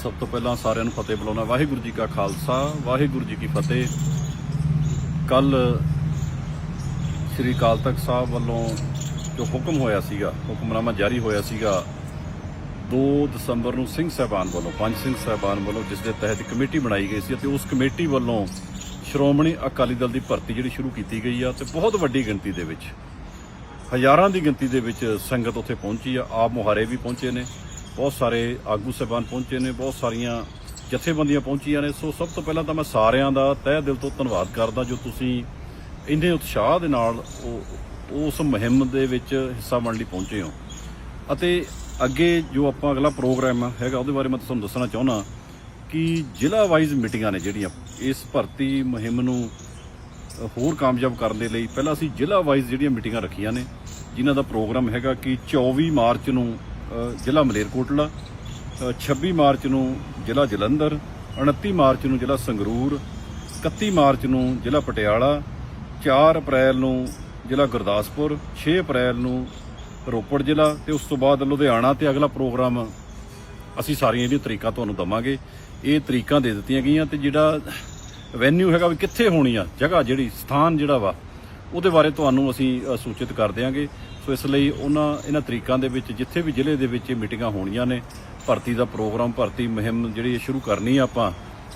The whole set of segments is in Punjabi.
ਸਭ ਤੋਂ ਪਹਿਲਾਂ ਸਾਰਿਆਂ ਨੂੰ ਫਤਿਹ ਬੁਲਾਉਣਾ ਵਾਹਿਗੁਰੂ ਜੀ ਕਾ ਖਾਲਸਾ, ਵਾਹਿਗੁਰੂ ਜੀ ਕੀ ਫਤਿਹ। ਕੱਲ ਸ੍ਰੀ ਅਕਾਲ ਤਖਤ ਸਾਹਿਬ ਵੱਲੋਂ ਜੋ ਹੁਕਮ ਹੋਇਆ ਸੀਗਾ, ਹੁਕਮਨਾਮਾ ਜਾਰੀ ਹੋਇਆ ਸੀਗਾ 2 ਦਸੰਬਰ ਨੂੰ ਸਿੰਘ ਸਾਹਿਬਾਨ ਵੱਲੋਂ, ਪੰਜ ਸਿੰਘ ਸਾਹਿਬਾਨ ਵੱਲੋਂ, ਜਿਸ ਦੇ ਤਹਿਤ ਕਮੇਟੀ ਬਣਾਈ ਗਈ ਸੀ ਅਤੇ ਉਸ ਕਮੇਟੀ ਵੱਲੋਂ ਸ਼੍ਰੋਮਣੀ ਅਕਾਲੀ ਦਲ ਦੀ ਭਰਤੀ ਜਿਹੜੀ ਸ਼ੁਰੂ ਕੀਤੀ ਗਈ ਆ ਤੇ ਬਹੁਤ ਵੱਡੀ ਗਿਣਤੀ ਦੇ ਵਿੱਚ, ਹਜ਼ਾਰਾਂ ਦੀ ਗਿਣਤੀ ਦੇ ਵਿੱਚ ਸੰਗਤ ਉੱਥੇ ਪਹੁੰਚੀ ਆ, ਆਪ ਮੁਹਾਰੇ ਵੀ ਪਹੁੰਚੇ ਨੇ। ਬਹੁਤ ਸਾਰੇ ਆਗੂ ਸਾਹਿਬਾਨ ਪਹੁੰਚੇ ਨੇ, ਬਹੁਤ ਸਾਰੀਆਂ ਜਥੇਬੰਦੀਆਂ ਪਹੁੰਚੀਆਂ ਨੇ। ਸੋ ਸਭ ਤੋਂ ਪਹਿਲਾਂ ਤਾਂ ਮੈਂ ਸਾਰਿਆਂ ਦਾ ਤਹਿ ਦਿਲ ਤੋਂ ਧੰਨਵਾਦ ਕਰਦਾ ਜੋ ਤੁਸੀਂ ਇੰਨੇ ਉਤਸ਼ਾਹ ਦੇ ਨਾਲ ਉਹ, ਉਸ ਮੁਹਿੰਮ ਦੇ ਵਿੱਚ ਹਿੱਸਾ ਬਣਨ ਲਈ ਪਹੁੰਚੇ ਹੋ। ਅਤੇ ਅੱਗੇ ਜੋ ਆਪਾਂ ਅਗਲਾ ਪ੍ਰੋਗਰਾਮ ਹੈਗਾ, ਉਹਦੇ ਬਾਰੇ ਮੈਂ ਤੁਹਾਨੂੰ ਦੱਸਣਾ ਚਾਹੁੰਦਾ ਕਿ ਜ਼ਿਲ੍ਹਾ ਵਾਈਜ਼ ਮੀਟਿੰਗਾਂ ਨੇ ਜਿਹੜੀਆਂ, ਇਸ ਭਰਤੀ ਮੁਹਿੰਮ ਨੂੰ ਹੋਰ ਕਾਮਯਾਬ ਕਰਨ ਦੇ ਲਈ ਪਹਿਲਾਂ ਅਸੀਂ ਜ਼ਿਲ੍ਹਾ ਵਾਈਜ਼ ਜਿਹੜੀਆਂ ਮੀਟਿੰਗਾਂ ਰੱਖੀਆਂ ਨੇ, ਜਿਨ੍ਹਾਂ ਦਾ ਪ੍ਰੋਗਰਾਮ ਹੈਗਾ ਕਿ 24 ਮਾਰਚ ਨੂੰ ਜ਼ਿਲ੍ਹਾ ਮਲੇਰਕੋਟਲਾ ਅ, 26 ਮਾਰਚ ਨੂੰ ਜ਼ਿਲ੍ਹਾ ਜਲੰਧਰ 29 ਮਾਰਚ ਨੂੰ ਜ਼ਿਲ੍ਹਾ ਸੰਗਰੂਰ 31 ਮਾਰਚ ਨੂੰ ਜ਼ਿਲ੍ਹਾ ਪਟਿਆਲਾ 4 ਅਪ੍ਰੈਲ ਨੂੰ ਜ਼ਿਲ੍ਹਾ ਗੁਰਦਾਸਪੁਰ 6 ਅਪ੍ਰੈਲ ਨੂੰ ਰੋਪੜ ਜ਼ਿਲ੍ਹਾ ਤੇ ਉਸ ਤੋਂ ਬਾਅਦ ਲੁਧਿਆਣਾ ਤੇ ਅਗਲਾ ਪ੍ਰੋਗਰਾਮ ਅਸੀਂ ਸਾਰੀਆਂ ਇਹਦੀਆਂ ਤਰੀਕਾਂ ਤੁਹਾਨੂੰ ਦਵਾਂਗੇ। ਇਹ ਤਰੀਕਾਂ ਦੇ ਦਿੱਤੀਆਂ ਗਈਆਂ ਤੇ ਜਿਹੜਾ ਵੈਨਿਊ ਹੈਗਾ ਵੀ ਕਿੱਥੇ ਹੋਣੀ ਆ? ਜਗ੍ਹਾ ਜਿਹੜੀ ਸਥਾਨ ਜਿਹੜਾ ਵਾ ਉਹਦੇ ਬਾਰੇ ਤੁਹਾਨੂੰ ਅਸੀਂ ਸੂਚਿਤ ਕਰ ਦਿਆਂਗੇ। ਸੋ ਇਸ ਲਈ ਉਹਨਾਂ, ਇਹਨਾਂ ਤਰੀਕਾਂ ਦੇ ਵਿੱਚ ਜਿੱਥੇ ਵੀ ਜ਼ਿਲ੍ਹੇ ਦੇ ਵਿੱਚ ਇਹ ਮੀਟਿੰਗਾਂ ਹੋਣੀਆਂ ਨੇ, ਭਰਤੀ ਦਾ ਪ੍ਰੋਗਰਾਮ, ਭਰਤੀ ਮੁਹਿੰਮ ਜਿਹੜੀ ਇਹ ਸ਼ੁਰੂ ਕਰਨੀ ਆ ਆਪਾਂ,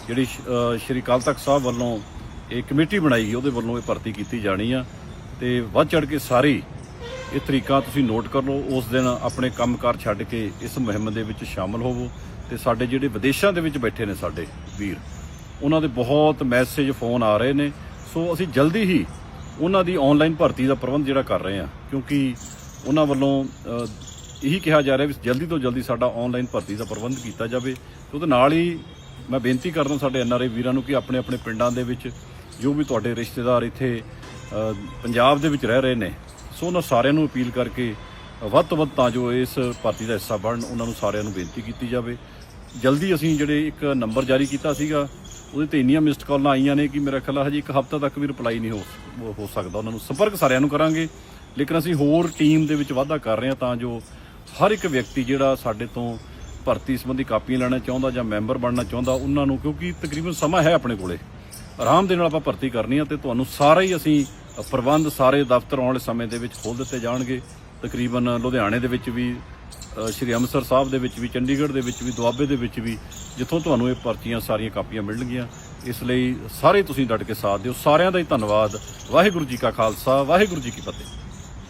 ਜਿਹੜੀ ਸ਼੍ਰੀ ਅਕਾਲ ਤਖਤ ਸਾਹਿਬ ਵੱਲੋਂ ਇਹ ਕਮੇਟੀ ਬਣਾਈ ਉਹਦੇ ਵੱਲੋਂ ਇਹ ਭਰਤੀ ਕੀਤੀ ਜਾਣੀ ਆ। ਤੇ ਵੱਧ ਚੜ ਕੇ ਸਾਰੀ ਇਹ ਤਰੀਕਾ ਤੁਸੀਂ ਨੋਟ ਕਰ ਲਓ, ਉਸ ਦਿਨ ਆਪਣੇ ਕੰਮਕਾਰ ਛੱਡ ਕੇ ਇਸ ਮੁਹਿੰਮ ਦੇ ਵਿੱਚ ਸ਼ਾਮਲ ਹੋਵੋ। ਤੇ ਸਾਡੇ ਜਿਹੜੇ ਵਿਦੇਸ਼ਾਂ ਦੇ ਵਿੱਚ ਬੈਠੇ ਨੇ ਸਾਡੇ ਵੀਰ, ਉਹਨਾਂ ਦੇ ਬਹੁਤ ਮੈਸੇਜ ਫੋਨ ਆ ਰਹੇ ਨੇ। ਸੋ ਅਸੀਂ ਜਲਦੀ ਹੀ ਉਹਨਾਂ ਦੀ ਆਨਲਾਈਨ ਭਰਤੀ ਦਾ ਪ੍ਰਬੰਧ ਜਿਹੜਾ ਕਰ ਰਹੇ ਹਾਂ, ਕਿਉਂਕਿ ਉਹਨਾਂ ਵੱਲੋਂ ਇਹੀ ਕਿਹਾ ਜਾ ਰਿਹਾ ਵੀ ਜਲਦੀ ਤੋਂ ਜਲਦੀ ਸਾਡਾ ਆਨਲਾਈਨ ਭਰਤੀ ਦਾ ਪ੍ਰਬੰਧ ਕੀਤਾ ਜਾਵੇ। ਤੇ ਉਹਦੇ ਨਾਲ ਹੀ ਮੈਂ ਬੇਨਤੀ ਕਰਦਾ ਸਾਡੇ ਐਨਆਰਆਈ ਵੀਰਾਂ ਨੂੰ ਕਿ ਆਪਣੇ ਆਪਣੇ ਪਿੰਡਾਂ ਦੇ ਵਿੱਚ ਜੋ ਵੀ ਤੁਹਾਡੇ ਰਿਸ਼ਤੇਦਾਰ ਇੱਥੇ ਪੰਜਾਬ ਦੇ ਵਿੱਚ ਰਹਿ ਰਹੇ ਨੇ, ਸੋ ਉਹਨਾਂ ਸਾਰਿਆਂ ਨੂੰ ਅਪੀਲ ਕਰਕੇ ਵੱਧ ਤੋਂ ਵੱਧ ਤਾਂ ਜੋ ਇਸ ਭਰਤੀ ਦਾ ਹਿੱਸਾ ਬਣਨ, ਉਹਨਾਂ ਨੂੰ ਸਾਰਿਆਂ ਨੂੰ ਬੇਨਤੀ ਕੀਤੀ ਜਾਵੇ। ਜਲਦੀ ਅਸੀਂ ਜਿਹੜੇ ਇੱਕ ਨੰਬਰ ਜਾਰੀ ਕੀਤਾ ਸੀਗਾ ਉਹਦੇ ਤੇ ਇੰਨੀਆਂ ਮਿਸਡ ਕਾਲਾਂ ਆਈਆਂ ਨੇ ਕਿ ਮੇਰਾ ਖਿਆਲ ਆ ਹਜੇ ਇੱਕ ਹਫ਼ਤਾ ਤੱਕ ਵੀ ਰਿਪਲਾਈ ਨਹੀਂ ਹੋ ਹੋ ਸਕਦਾ ਉਹਨਾਂ ਨੂੰ। ਸੰਪਰਕ ਸਾਰਿਆਂ ਨੂੰ ਕਰਾਂਗੇ, ਲੇਕਿਨ ਅਸੀਂ ਹੋਰ ਟੀਮ ਦੇ ਵਿੱਚ ਵਾਧਾ ਕਰ ਰਹੇ ਹਾਂ ਤਾਂ ਜੋ ਹਰ ਇੱਕ ਵਿਅਕਤੀ ਜਿਹੜਾ ਸਾਡੇ ਤੋਂ ਭਰਤੀ ਸੰਬੰਧੀ ਕਾਪੀਆਂ ਲੈਣਾ ਚਾਹੁੰਦਾ ਜਾਂ ਮੈਂਬਰ ਬਣਨਾ ਚਾਹੁੰਦਾ, ਉਹਨਾਂ ਨੂੰ ਕਿਉਂਕਿ ਤਕਰੀਬਨ ਸਮਾਂ ਹੈ ਆਪਣੇ ਕੋਲੇ। ਆਰਾਮ ਦੇ ਨਾਲ ਆਪਾਂ ਭਰਤੀ ਕਰਨੀ ਆ ਤੇ ਤੁਹਾਨੂੰ ਸਾਰਾ ਹੀ ਅਸੀਂ ਪ੍ਰਬੰਧ ਸਾਰੇ ਦਫ਼ਤਰ ਆਉਣ ਵਾਲੇ ਸਮੇਂ ਦੇ ਵਿੱਚ ਖੋਲ ਦਿੱਤੇ ਜਾਣਗੇ। ਤਕਰੀਬਨ ਲੁਧਿਆਣੇ ਦੇ ਵਿੱਚ ਵੀ ਸ਼੍ਰੀ ਅੰਮ੍ਰਿਤਸਰ ਸਾਹਿਬ ਦੇ ਵਿੱਚ ਵੀ, ਚੰਡੀਗੜ੍ਹ ਦੇ ਵਿੱਚ ਵੀ, ਦੁਆਬੇ ਦੇ ਵਿੱਚ ਵੀ ਜਿੱਥੋਂ ਤੁਹਾਨੂੰ ਇਹ ਪਰਚੀਆਂ, ਸਾਰੀਆਂ ਕਾਪੀਆਂ ਮਿਲਣਗੀਆਂ। ਇਸ ਲਈ ਸਾਰੇ ਤੁਸੀਂ ਡਟ ਕੇ ਸਾਥ ਦਿਓ। ਸਾਰਿਆਂ ਦਾ ਹੀ ਧੰਨਵਾਦ। ਵਾਹਿਗੁਰੂ ਜੀ ਕਾ ਖਾਲਸਾ, ਵਾਹਿਗੁਰੂ ਜੀ ਕੀ ਫਤਿਹ।